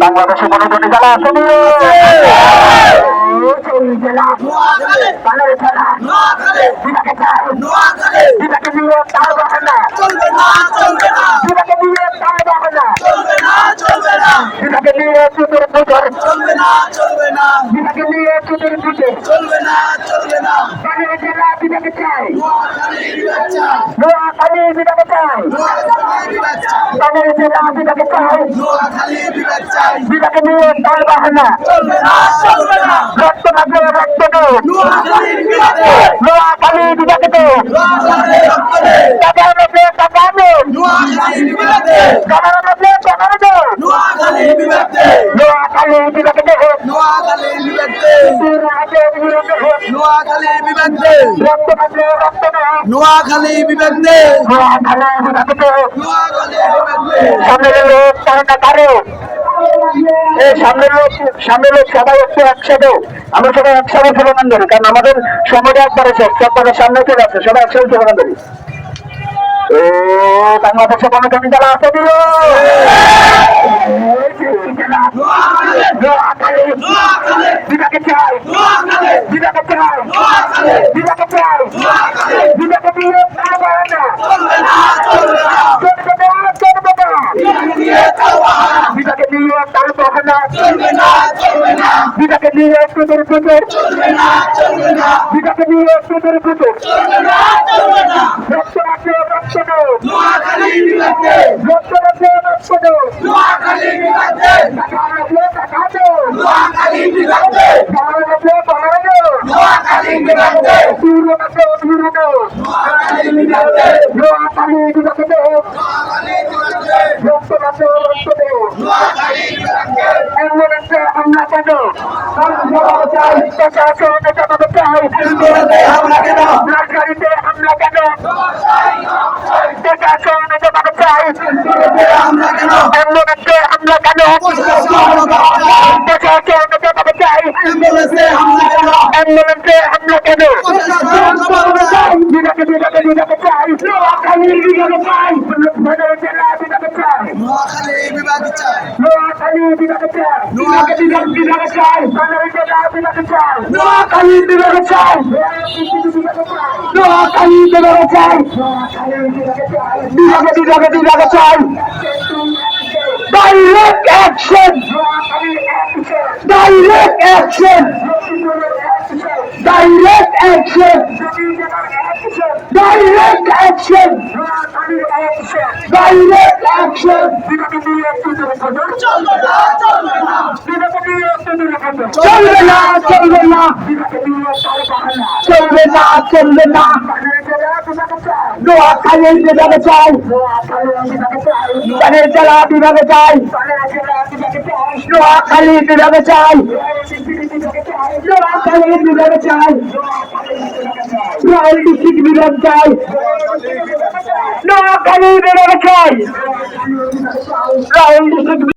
বাংলাদেশে কোনো কোনো জেলা পানের জেলা বিভাগে চাই বিভাগে নিয়ে তার বাহার না বিভাগে নিয়ে তার বাহার না বিভাগে নিয়ে চুতের পুজোর বিভাগে নিয়ে পুজোর পানের জেলা বিভাগে চাই নোয়াখালী বিভাগে চাই বিভাগে চাই বিভাগে নিয়ে চলবে না রক্ত লাগবে রক্ত দেব নোয়াখালী বিভাগে টাকা লাগবে টাকা দেব সামনের লোক তারা সামনের লোক সামনের লোক সবাই একটু একসাথে। আমরা সবাই একসাথে স্লোগান ধরি কারণ আমাদের সময়টা একবারে শেষ সপ্তাহের সামনে চলে আসছে সবাই একসাথে স্লোগান ধরি বাংলাদেশে জমি জেলা আছে দিল বিভাগে চাই বিভাগে চাই বিভাগে চাই বিভাগে দিয়ে পারব না চলবে না চলবে না বিভাগে নিয়ে তার বহনা বিভাগে নিয়ে সুদের পুজোর বিভাগে নিয়ে সুদের পুজোর রক্ত আছে রক্ত দেব রক্ত আছে রক্ত দেব টাকা লাগলে টাকা দেব দেব নোয়াখালী বিভাগে দেব অ্যাম্বুলেন্সে হামলা কেন প্রশাসনে জানাতে চাই রাজগাড়িতে হামলা কেন প্রশাসনে জানাতে চাই অ্যাম্বুলেন্সে হামলা কেন প্রশাসনে জানাতে কেন? অ্যাম্বুলেন্সে হামলা কেন? বিভাগে চাই নোয়াখালী বিভাগে চাই জেলা বিভাগে চাই নোয়াখালী বিভাগ চাই নোয়াখালী বিভাগে চাই নোয়াখালী বিভাগ চাই মনের বিভাগে চাই নোয়াখালী বিভাগে বিভাগে চাই বিভাগে বিভাগে বিভাগে চাই direct action direct action direct action direct action direct action চলবে না চলবে না চলবে না চলবে না নোয়াখালী বিভাগে চাই পানের জেলা বিভাগে চাই নোয়াখালী বিভাগে চাই নোয়াখালী বিভাগে চাই রয়্যাল ডিস্ট্রিক্ট বিভাগ চাই নোয়াখালী বিভাগে চাই রয়্যাল ডিস্ট্রিক্ট